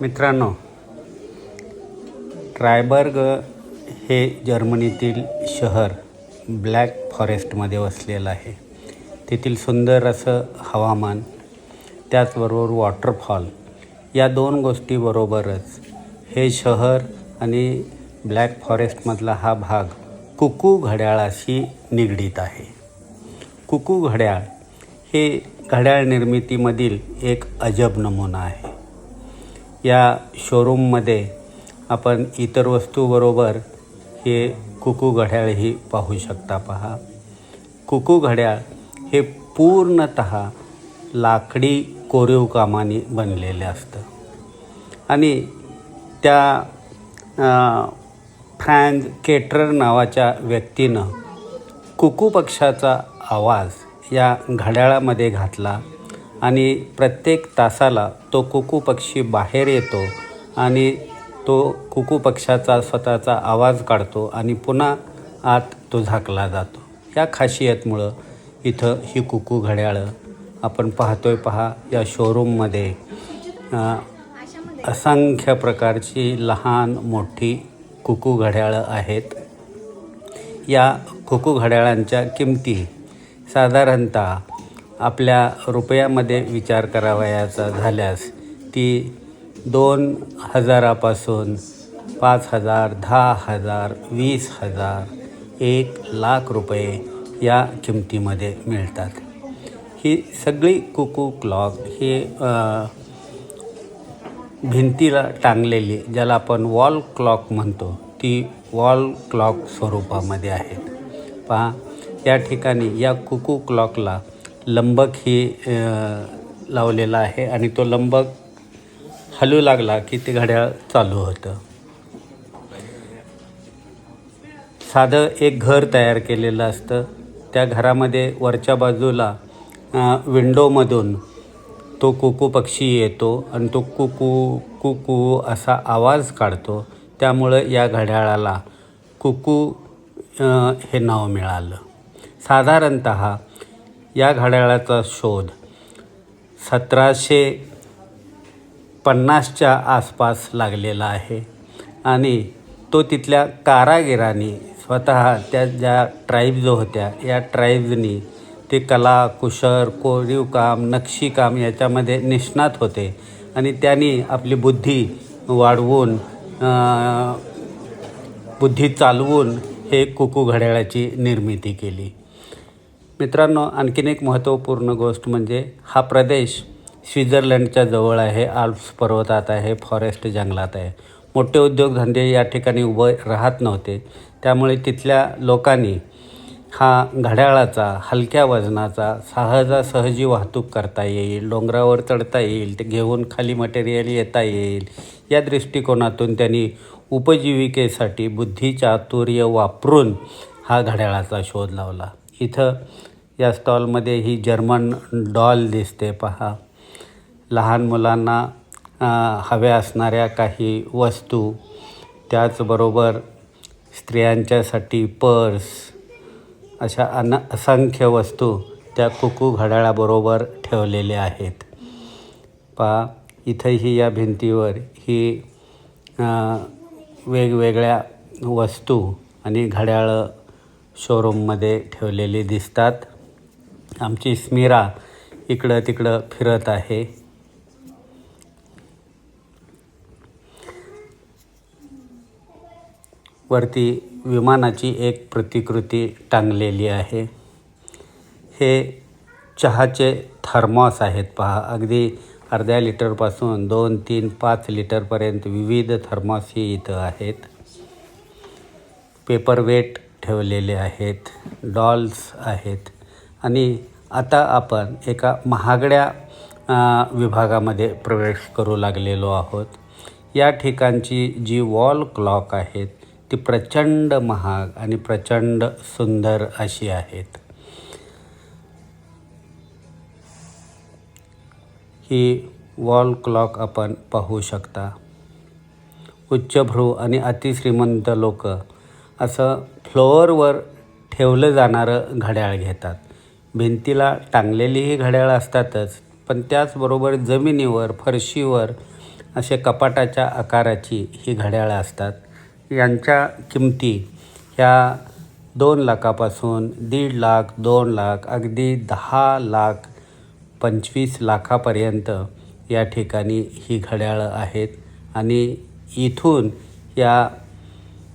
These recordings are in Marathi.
मित्रांनो ट्रायबर्ग हे जर्मनीतील शहर ब्लॅक फॉरेस्टमध्ये वसलेलं आहे. तेथील सुंदर असं हवामान त्याचबरोबर वॉटरफॉल या दोन गोष्टीबरोबरच हे शहर आणि ब्लॅक फॉरेस्टमधला हा भाग कुकू घड्याळाशी निगडीत आहे. कुकू घड्याळ हे घड्याळ निर्मितीमधील एक अजब नमुना आहे. या शोरूममध्ये आपण इतर वस्तूबरोबर हे कुकू घड्याळही पाहू शकता पहा. कुकू घड्याळ हे पूर्णत लाकडी कोरीव कामाने बनलेले असतं. आणि त्या फ्रँज केटरर नावाच्या व्यक्तीनं कुकू पक्षाचा आवाज या घड्याळामध्ये घातला आणि प्रत्येक तासाला तो कुकू पक्षी बाहेर येतो आणि तो कुकू पक्षाचा स्वतःचा आवाज काढतो आणि पुन्हा आत तो झाकला जातो. या खासियतमुळं इथं ही कुकू घड्याळं आपण पाहतोय पहा या शोरूममध्ये असंख्य प्रकारची लहान मोठी कुकू घड्याळं आहेत. या कुकू घड्याळांच्या किमती साधारणतः आपल्या रुपयामध्ये विचार करावयाचा झाल्यास ती दोन हजारापासून पाच हजार दहा हजार वीस हजार एक लाख रुपये या किमतीमध्ये मिळतात. ही सगळी कुकू क्लॉक हे भिंतीला टांगलेली ज्याला आपण वॉल क्लॉक म्हणतो ती वॉल क्लॉक स्वरूपामध्ये आहेत पहा या ठिकाणी या कुकू क्लॉकला लंबक ही लावलेला आहे आणि तो लंबक हलू लागला की ते घड्याळ चालू होतं. साधं एक घर तयार केलेलं असतं. त्या घरामध्ये वरच्या बाजूला विंडोमधून तो कुकू पक्षी येतो आणि तो कुकू कुकू असा आवाज काढतो. त्यामुळं या घड्याळाला कुकू हे नाव मिळालं. साधारणत या घड्याळाचा शोध सतराशे पन्नासच्या आसपास लागलेला आहे. आणि तो तिथल्या कारागिरांनी स्वतः त्या ज्या ट्राईब जो होत्या या ट्राईब्जनी ते कला कुशर कोरीव काम नक्षीकाम याच्यामध्ये निष्णात होते. आणि त्यांनी आपली बुद्धी वाढवून बुद्धी चालवून हे कुकू घड्याळाची निर्मिती केली. मित्रांनो आणखीन एक महत्त्वपूर्ण गोष्ट म्हणजे हा प्रदेश स्वित्झर्लंडच्या जवळ आहे आल्प्स पर्वतात आहे फॉरेस्ट जंगलात आहे. मोठे उद्योगधंदे या ठिकाणी उभे राहत नव्हते. त्यामुळे तिथल्या लोकांनी हा घड्याळाचा हलक्या वजनाचा सहजासहजी वाहतूक करता येईल डोंगरावर चढता येईल ते घेऊन खाली मटेरियल येता येईल. या दृष्टिकोनातून त्यांनी उपजीविकेसाठी बुद्धिचातुर्य वापरून हा घड्याळाचा शोध लावला. इथं या स्टॉलमध्ये ही जर्मन डॉल दिसते पहा. लहान मुलांना हव्या असणाऱ्या काही वस्तू त्याचबरोबर स्त्रियांच्यासाठी पर्स अशा अन असंख्य वस्तू त्या कुकू घड्याळाबरोबर ठेवलेल्या आहेत. पहा इथंही या भिंतीवर ही वेगवेगळ्या वस्तू आणि घड्याळं शोरूममध्ये ठेवलेली दिसतात. आमची स्मिरा इकडं तिकडं फिरत आहे. वरती विमानाची एक प्रतिकृती टांगलेली आहे. हे चहाचे थर्मॉस आहेत पहा. अगदी अर्ध्या लिटरपासून दोन तीन पाच लिटरपर्यंत विविध थर्मॉस ही इथं आहेत. पेपरवेट ठेवलेले आहेत. डॉल्स आहेत. आणि आता आपण एका महागड्या विभागामध्ये प्रवेश करू लागलेलो आहोत. या ठिकाणची जी वॉल क्लॉक आहेत ती प्रचंड महाग आणि प्रचंड सुंदर अशी आहेत. ही वॉल क्लॉक आपण पाहू शकता. उच्चभ्रू आणि अतिश्रीमंत लोक असं फ्लोअरवर ठेवलं जाणारं घड्याळ घेतात. भिंतीला टांगलेलीही घड्याळं असतातच पण त्याचबरोबर जमिनीवर फरशीवर असे कपाटाच्या आकाराची ही घड्याळं असतात. यांच्या किमती ह्या दोन लाखापासून दीड लाख दोन लाख अगदी दहा लाख पंचवीस लाखापर्यंत या ठिकाणी ही घड्याळं आहेत. आणि इथून या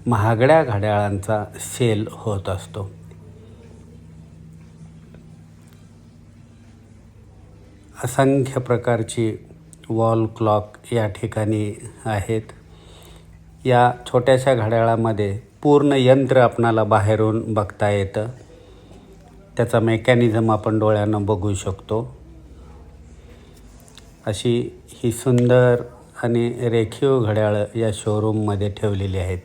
महागड्या घड्याळांचा सेल होत असतो. असंख्य प्रकारची वॉल क्लॉक या ठिकाणी आहेत. या छोट्याशा घड्याळामध्ये पूर्ण यंत्र आपणाला बाहेरून बघता येतं. त्याचा मेकॅनिझम आपण डोळ्यानं बघू शकतो. अशी ही सुंदर आणि रेखीव घड्याळं या शोरूममध्ये ठेवलेली आहेत.